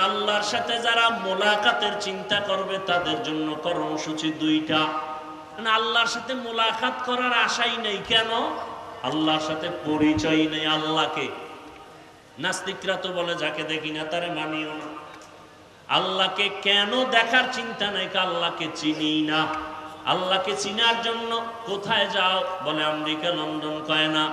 আল্লাহর সাথে যারা মোলাকাতের চিন্তা করবে, তাদের জন্য কর্মসূচি দুইটা। মানে আল্লাহর সাথে মোলাকাত করার আশাই নেই। কেন? আল্লাহর সাথে পরিচয় নেই আল্লাহকে। নাস্তিকরা তো বলে, যাকে দেখি না, তারে মানিও না। আল্লাহকে কেন দেখার চিন্তা নাই? আল্লাহকে চিনি না। আল্লাহকে চিনার জন্য কোথায় যাও? বলে, আমেরিকা, লন্ডন কয় না।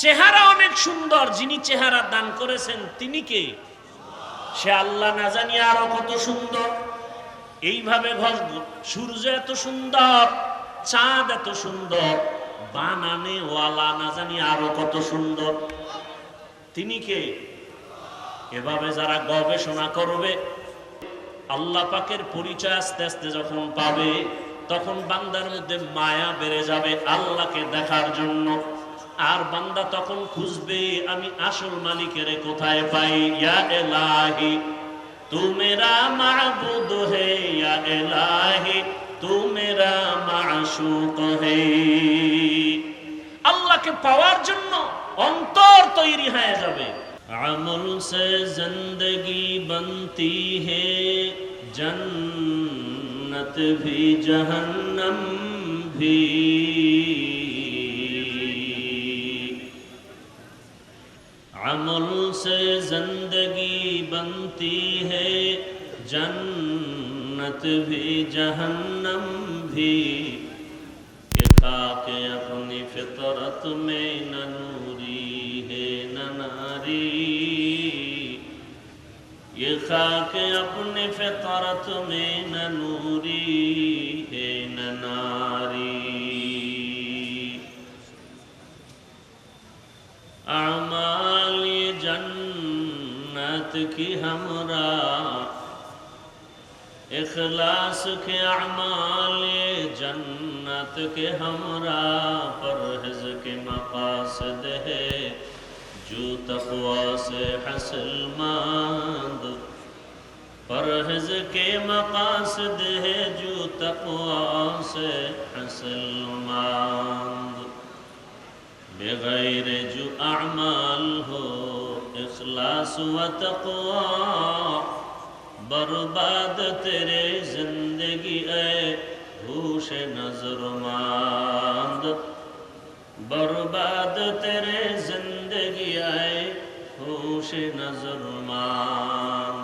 চেহারা অনেক সুন্দর, যিনি চেহারা দান করেছেন, তিনি কে? সে আল্লাহ না জানি আরও কত সুন্দর। এইভাবে ঘর, সূর্য এত সুন্দর, চাঁদ এত সুন্দর বানানে ওয়ালা না জানি আরও কত সুন্দর। তিনি কে? এভাবে যারা গবেষণা করবে, আল্লাহ পাকের পরিচয় আস্তে আস্তে যখন পাবে, তখন বান্দার মধ্যে মায়া বেড়ে যাবে আল্লাহকে দেখার জন্য। আর বান্দা তখন খুঁজবে, আমি আসল মালিকের কোথায় পাই? ইয়া এলাহি তু মেরা মাবুদ হে, ইয়া এলাহি তু মেরা মাশুক হে। আল্লাহকে পাওয়ার জন্য অন্তর তৈরি হয়ে যাবে। আমল সে জিন্দগি বনতি হে, জন্নত ভি জহন্নম ভি। अमल से ज़िंदगी बनती है। जन्नत भी, जहन्नम भी। ये खाके अपनी फितरत में न नूरी है, न नारी। ये खाके अपनी फितरत में न नूरी है, न नारी। ये رحمت کی ہمرا۔ اخلاص کے اعمال جنت کے ہمراہ پرہز کے مقاصد ہے جو تقوا سے حسل ماند پرہز کے مقاصد ہے جو تقوا سے حسل ماند بغیر جو اعمال ہو اخلاص و تقوا برباد تیرے زندگی اے ہوش نظر ماند برباد تیرے زندگی اے ہوش نظر ماند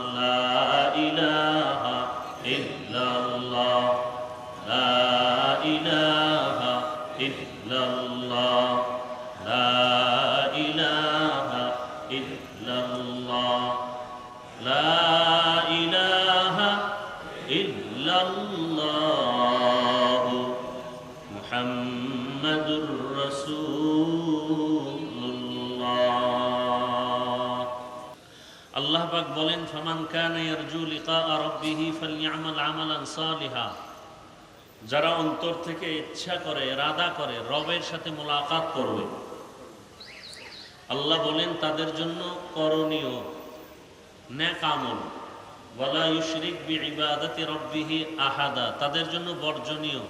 কানা ইয়ারজু লিকা রাব্বিহি ফালইআমাল আমালান সালিহা। যারা অন্তর থেকে ইচ্ছা করে রাদা করে, রবের সাথে মোলাকাত করবে। আল্লাহ বলেন, তাদের জন্য করণীয় ন্যাক আমল। ওয়ালা ইউশরিক বিইবাদাতি রাব্বিহি আহাদা। তাদের জন্য বর্জনীয়।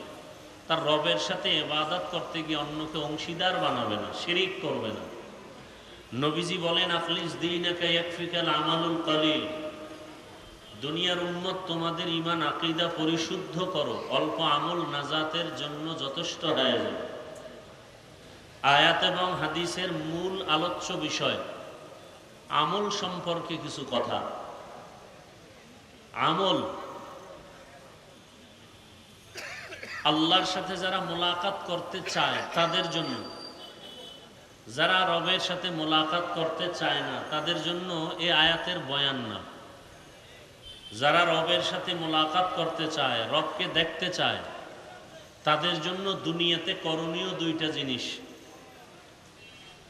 তার রবের সাথে ইবাদত করতে গিয়ে অন্যকে অংশীদার বানাবে না, শিরিক করবে না। নবীজি বলেন আখলিস দীনাকা ইয়াকফিকাল আমালুল কলিল। দুনিয়ার উম্মত, তোমাদের ইমান আকিদা পরিশুদ্ধ করো। অল্প আমল নাজাতের জন্য যথেষ্ট হয়ে যাবে আয়াত এবং হাদিসের মূল আলোচ্য বিষয়, আমল সম্পর্কে কিছু কথা। আমল, আল্লাহর সাথে যারা মোলাকাত করতে চায়, তাদের জন্য। যারা রবের সাথে মোলাকাত করতে চায় না, তাদের জন্য এ আয়াতের বয়ান না। যারা রবের সাথে মোলাকাত করতে চায়, রবকে দেখতে চায়, তাদের জন্য দুনিয়াতে করণীয় দুইটা জিনিস।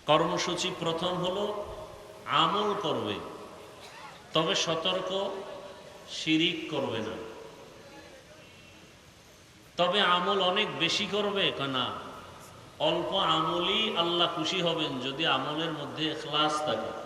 কর্মসূচি প্রথম হলো আমল করবে, তবে সতর্ক শিরিক করবে না। তবে আমল অনেক বেশি করবে না অল্প আমলই আল্লাহ খুশি হবেন যদি আমলের মধ্যে এখলাস থাকে।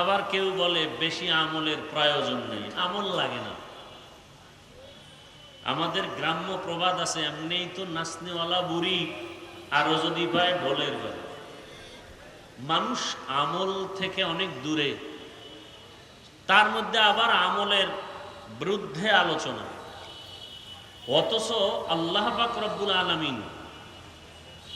আবার কেউ বলে বেশি আমলের প্রয়োজন নেই, আমল লাগে না। আমাদের গ্রাম্য প্রবাদ আছে, এমনিই তো নাচনেওয়ালা বুড়ি, আরও যদি পায় ঢোলের ঘরে মানুষ আমল থেকে অনেক দূরে, তার মধ্যে আবার আমলের বিরুদ্ধে আলোচনা। অথচ আল্লাহ পাক রব্বুল আলমিন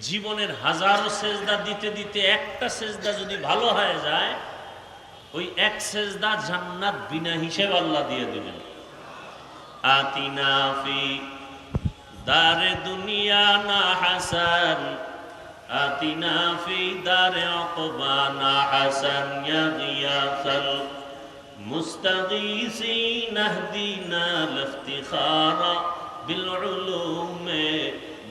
জীবনের হাজারো সেজদা দিতে দিতে একটা সেজদা যদি ভালো হয়ে যায়, ওই এক সেজদা জান্নাত বিনা হিসেব আল্লাহ দিয়ে দেবেন। আতিনাফি দারে দুনিয়া না হাসান আতিনাফি দারে অকবা না হাসান ইয়াগিয়াসাল মুস্তাগীসি নাহদিনা লাফতিখারা বিল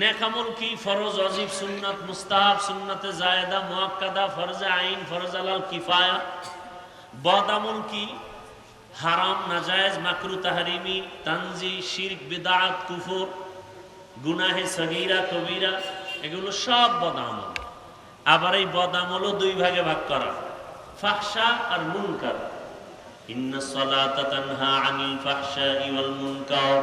ন্যাক আমল কি? ফরজ, অজিব সুন্নাত, মুস্তাহাব, সুন্নাতে জায়েদা মুআক্কাদা ফরজে আইন, ফরজ আলাল কিফায়া। বদ আমল কি? হারাম, নাজায়েজ, মাকরু, তাহারিমি, তানজি, শিরক বিদাত কুফর, গুনাহে সগীরা, কবিরা, এগুলো সব বদামল আবার এই বদ আমলও দুই ভাগে ভাগ করা। ফাহশা আর মুনকার। ইন্না সালাতা তানহা আনিল ওয়াল মুনকার।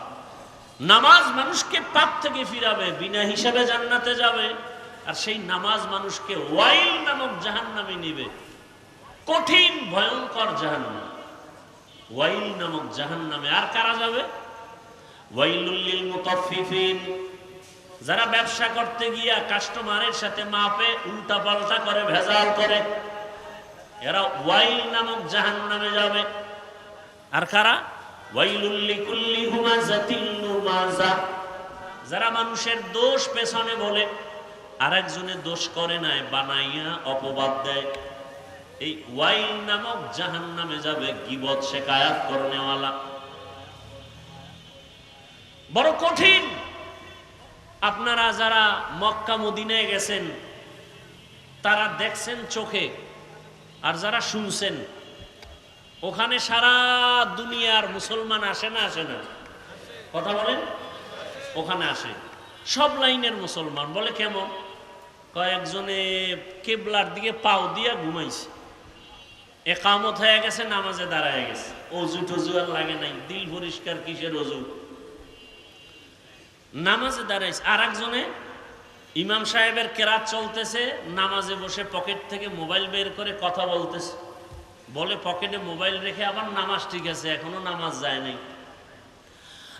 নামাজ মানুষকে পাপ থেকে ফিরাবে, বিনা হিসাবে জান্নাতে যাবে। আর সেই নামাজ মানুষকে ওয়াইল নামক জাহান্নামে নিবে। কঠিন, ভয়ঙ্কর জাহান্নাম। ওয়াইল নামক জাহান্নামে আর কারা যাবে? ওয়াইলুল্লিল যারা ব্যবসা করতে গিয়া কাস্টমারের সাথে মাপে উল্টা পাল্টা করে, ভেজাল করে, এরা ওয়াইল নামক জাহান্নামে যাবে। আর কারা? ওয়াইলুল্লি কুল্লি হুমাজাতিল যারা মানুষের দোষ পেছনে বলে আরেকজনের দোষ করে নাই, বানাইয়া অপবাদ দেয়। এই ওয়াইল নামক জাহান নামে যাবে, গিবত শেখায়াত করনেওয়ালা। বড় কঠিন। আপনারা যারা মক্কা মদিনায় গেছেন, তারা দেখছেন চোখে, আর যারা শুনছেন, ওখানে সারা দুনিয়ার মুসলমান আসে না আসে না। কথা বলেন? ওখানে আসে। সব লাইনের মুসলমান, বলে কেমন? কয়েকজনে কেবলার দিকে পাও দিয়া ঘুমাইছে। একামত হয়ে গেছে, নামাজে দাঁড়ায় গেছে। অজু টজু আর লাগে নাই। দিল পরিষ্কার কিসের অজু? নামাজে দাঁড়াইছে। আর একজনে ইমাম সাহেবের কেরাত চলতেছে, নামাজে বসে পকেট থেকে মোবাইল বের করে কথা বলতেছে। বলে, পকেটে মোবাইল রেখে আবার নামাজ ঠিক আছে, এখনও নামাজ যায় নাই।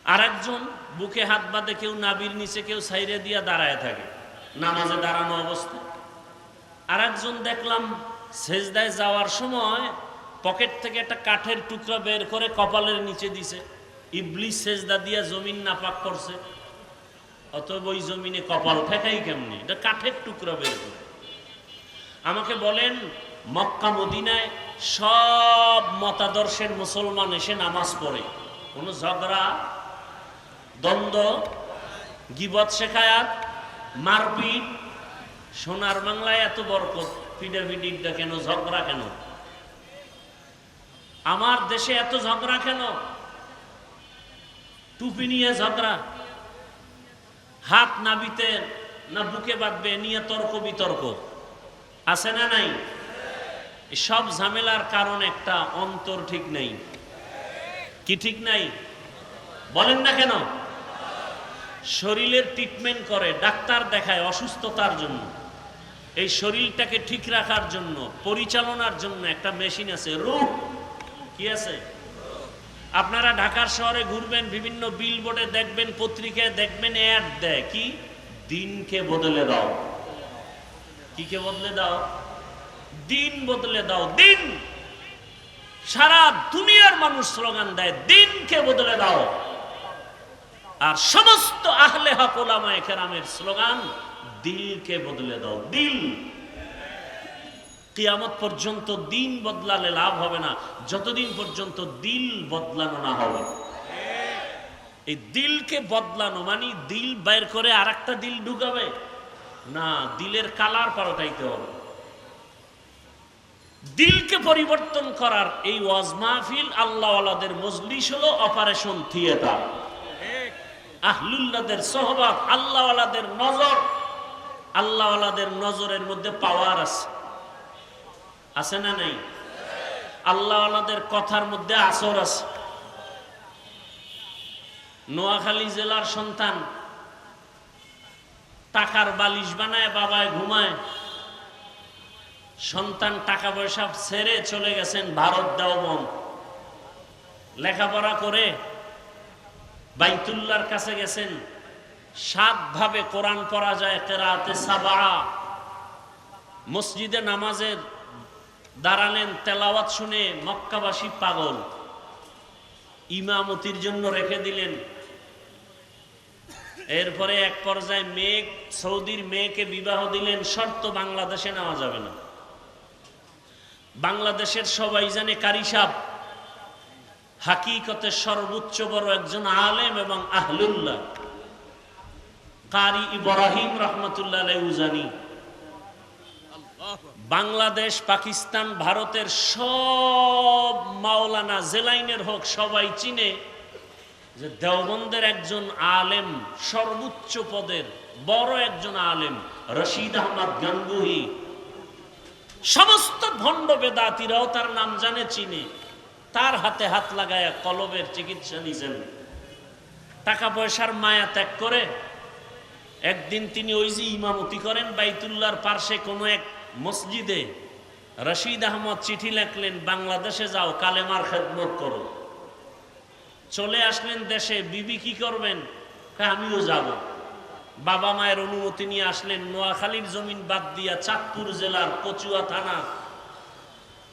আর একজন বুকে হাত বাঁধে কেউ নাবির নিচে, কেউ সাইরে দিয়া দাঁড়ায় থাকে, নামাজে দাঁড়ানো অবস্থা আর একজন দেখলাম সেজদায় যাওয়ার সময় পকেট থেকে একটা কাঠের টুকরা বের করে কপালের নিচে দিছে। ইবলিস সেজদা দিয়া জমিন নাপাক করছে। অতএব ওই জমিনে কপাল ঠেকাই কেমনি? এটা কাঠের টুকরা বের করে। আমাকে বলেন, মক্কা, মদিনায় সব মতাদর্শের মুসলমান এসে নামাজ পড়ে। কোনো ঝগড়া দ্বন্দ্ব, গিবত শেখায়াত মারপিট, সোনার বাংলায় এত বরকত পিডাপিডিকটা কেন, ঝগড়া কেন? আমার দেশে এত ঝগড়া কেন? টুপি নিয়ে ঝগড়া, হাত নাবিতে না বুকে বাঁধবে, নিয়ে তর্ক বিতর্ক। আছে না নাই? সব ঝামেলার কারণ একটা, অন্তর ঠিক নেই। কি ঠিক নাই? বলেন না কেন? শরীরের ট্রিটমেন্ট করে, ডাক্তার দেখায় অসুস্থতার জন্য। এই শরীরটাকে ঠিক রাখার জন্য, পরিচালনার জন্য একটা মেশিন আছে রূপ কি আছে? আপনারা ঢাকার শহরে ঘুরবেন, বিভিন্ন বিল বোর্ডে দেখবেন, পত্রিকায় দেখবেন অ্যাড দেয়। কি? দিনকে বদলে দাও। কি কে বদলে দাও? দিন বদলে দাও, দিন। সারা দুনিয়ার মানুষ স্লোগান দেয়, দিনকে বদলে দাও। আর সমস্ত আহলে হক ওলামায়ে কেরামের স্লোগান, দিলকে বদলে দাও, দিল। কিয়ামত পর্যন্ত দিন বদলালে লাভ হবে না, যতদিন পর্যন্ত দিল বদলানো না হবে। এই দিলকে বদলানো মানে দিল বের করে আর একটা দিল ঢুকাবে। না, দিলের কালার পাল্টাইতে হবে। দিলকে পরিবর্তন করার এই ওয়াজ মাহফিল আল্লাহওয়ালাদের মজলিস হলো অপারেশন থিয়েটার আহলুল্লাদের সহবাদ আল্লাহওয়ালাদের নজর। আল্লাহওয়ালাদের নজরের মধ্যে পাওয়ার আছে। আছে না নাই? আল্লাহওয়ালাদের কথার মধ্যে আসর আছে। নোয়াখালী জেলার সন্তান টাকার বালিশ বানায়, বাবায় ঘুমায়। সন্তান টাকা পয়সা ছেড়ে চলে গেছেন, ভারত দেওবন লেখাপড়া করে বাইতুল্লার কাছে গেছেন। সাত ভাবে কোরআন পড়া যায় কেরাতে সাবা। মসজিদে নামাজের দাঁড়ালেন, তেলাওয়াত শুনে মক্কাবাসী পাগল। ইমামতির জন্য রেখে দিলেন। এরপরে এক পর্যায়ে মেয়ে সৌদির মেয়েকে বিবাহ দিলেন, শর্ত বাংলাদেশে নেওয়া যাবে না। বাংলাদেশের সবাই জানে কারিসাব হাকিকতে সর্বোচ্চ বড় একজন আলেম এবং আহলুল্লাহ। কারি ইব্রাহিম রহমতুল্লাহ উজানি। বাংলাদেশ, পাকিস্তান, ভারতের সব মাওলানা জেলাইনের হোক সবাই চিনে যে দেওবন্দের একজন আলেম, সর্বোচ্চ পদের বড় একজন আলেম, রশিদ আহমদ গাঙ্গুহি। সমস্ত ভণ্ড বেদাতিরাও তার নাম জানে, চিনে। তার হাতে হাত লাগায়া কলবের চিকিৎসা নিছেন। টাকা পয়সার মায়া ত্যাগ করে একদিন তিনি ওই যে ইমামতি করেন বাইতুল্লাহর পার্শ্বে কোনো এক মসজিদে রশিদ আহমদ চিঠি লেখলেন বাংলাদেশে যাও কালেমার খেদমত করো। চলে আসলেন দেশে বিবি কি করবেন? কয়, আমিও যাব। বাবা মায়ের অনুমতি নিয়ে আসলেন নোয়াখালীর জমিন বাদ দিয়া চাঁদপুর জেলার কচুয়া থানা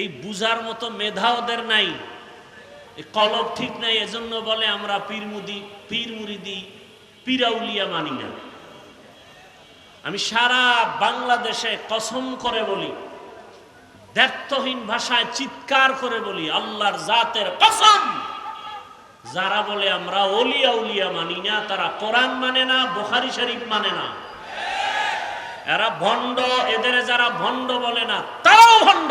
এই বুজার মতো মেধা ওদের নাই কলব ঠিক নাই, এজন্য বলে আমরা পীরমুদি পীর মুরিদি পীরাউলিয়া মানি না। আমি সারা বাংলাদেশে কসম করে বলি দ্ব্যর্থহীন ভাষায় চিৎকার করে বলি, আল্লাহর জাতের কসম। যারা বলে আমরা অলিয়া উলিয়া মানি না, তারা কোরআন মানে না, বোখারি শরীফ মানে না। এরা ভণ্ড, এদের যারা ভণ্ড বলে না, তারাও ভণ্ড।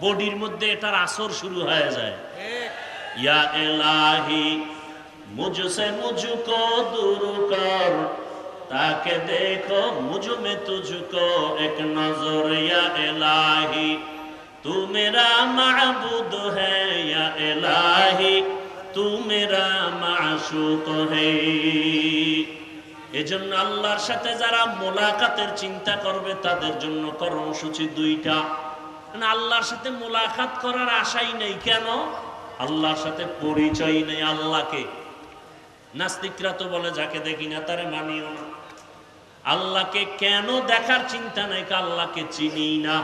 বডির মধ্যে এটার আসর শুরু হয়ে যায়। ইয়া এলাহি তাকে দেখো মুঝ মে তুঝকো এক নজর। ইয়া এলাহি তু মেরা মাহবুদ হ্যা এলাহি তু মেরা মাশুক এজন্য আল্লাহর সাথে যারা মোলাকাতের চিন্তা করবে তাদের জন্য কর্মসূচি দুইটা। আল্লাহর সাথে মোলাকাত করার আশাই নেই। কেন? আল্লাহর সাথে পরিচয় নেই আল্লাহকে। নাস্তিকরা তো বলে, যাকে দেখি না, তারে মানিও না। আল্লাহকে কেন দেখার চিন্তা নাই? আল্লাহকে চিনি না।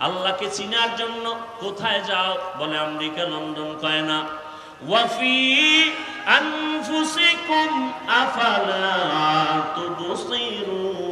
আল্লাহকে চিনার জন্য কোথায় যাও? বলে, আমেরিকা, লন্ডন কয় না। ওয়াফি আনফুসিকুম আফালা তুবসিরুন?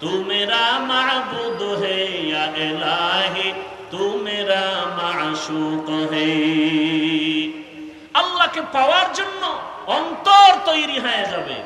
তু মেরা মাবুদ হে ইয়া এলাহি তু মেরা মাশুক হে আল্লাহকে পাওয়ার জন্য অন্তর তৈরি হয়ে যাবে।